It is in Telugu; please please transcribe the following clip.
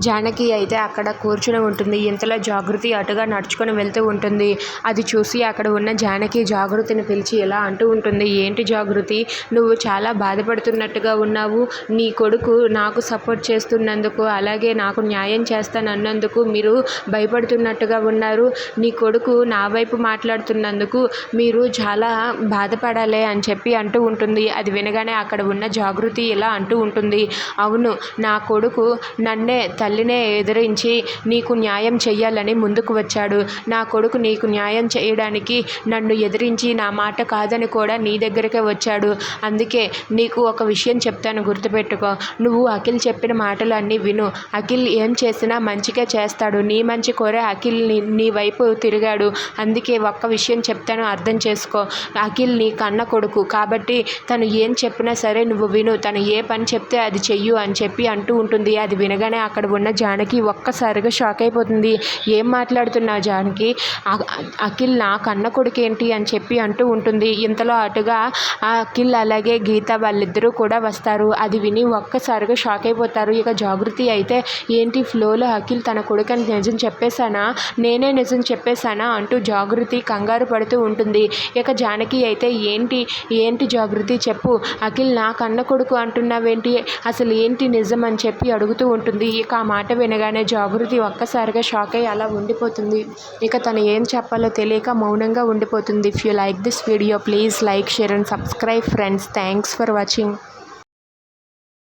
జానకి అయితే అక్కడ కూర్చుని ఉంటుంది. ఇంతలో జాగృతి అటుగా నడుచుకొని వెళ్తూ ఉంటుంది. అది చూసి అక్కడ ఉన్న జానకి జాగృతిని పిలిచి ఇలా అంటూ ఉంటుంది. ఏంటి జాగృతి? నువ్వు చాలా బాధపడుతున్నట్టుగా ఉన్నావు. నీ కొడుకు నాకు సపోర్ట్ చేస్తున్నందుకు అలాగే నాకు న్యాయం చేస్తానన్నందుకు మీరు భయపడుతున్నట్టుగా ఉన్నారు. నీ కొడుకు నా వైపు మాట్లాడుతున్నందుకు మీరు చాలా బాధపడాలి అని చెప్పి అంటూ ఉంటుంది. అది వినగానే అక్కడ ఉన్న జాగృతి ఇలా అంటూ ఉంటుంది. అవును నా కొడుకు నన్నే తల్లినే ఎదిరించి నీకు న్యాయం చెయ్యాలని ముందుకు వచ్చాడు. నా కొడుకు నీకు న్యాయం చేయడానికి నన్ను ఎదిరించి నా మాట కాదని కూడా నీ దగ్గరికే వచ్చాడు. అందుకే నీకు ఒక విషయం చెప్తాను గుర్తుపెట్టుకో. నువ్వు అఖిల్ చెప్పిన మాటలు అన్నీ విను. అఖిల్ ఏం చేసినా మంచిగా చేస్తాడు. నీ మంచి కోరే అఖిల్ నీ నీ వైపు తిరిగాడు. అందుకే ఒక్క విషయం చెప్తాను అర్థం చేసుకో. అఖిల్ నీ కన్న కొడుకు. కాబట్టి తను ఏం చెప్పినా సరే నువ్వు విను. తను ఏ పని చెప్తే అది చెయ్యు అని చెప్పి అంటూ ఉంటుంది. అది వినగానే అక్కడ ఉన్న జానకి ఒక్కసారిగా షాక్ అయిపోతుంది. ఏం మాట్లాడుతున్నావు జానకి? అఖిల్ నా కన్న కొడుకు ఏంటి అని చెప్పి అంటూ ఉంటుంది. ఇంతలో అటుగా ఆ అఖిల్ అలాగే గీత వాళ్ళిద్దరూ కూడా వస్తారు. అది విని ఒక్కసారిగా షాక్ అయిపోతారు. ఇక జాగృతి అయితే ఏంటి ఫ్లోలో అఖిల్ తన కొడుకని నిజం చెప్పేశానా? నేనే నిజం చెప్పేశానా? అంటూ జాగృతి కంగారు పడుతూ ఉంటుంది. ఇక జానకి అయితే ఏంటి? ఏంటి జాగృతి? చెప్పు. అఖిల్ నా కన్న కొడుకు అంటున్నావేంటి? అసలు ఏంటి నిజం? అని చెప్పి అడుగుతూ ఉంటుంది. ఇక ఆ మాట వినగానే జాగృతి ఒక్కసారిగా షాక్ అయ్యి అలా ఉండిపోతుంది. ఇక తను ఏం చెప్పాలో తెలియక మౌనంగా ఉండిపోతుంది. If you like this video please like share and subscribe friends thanks for watching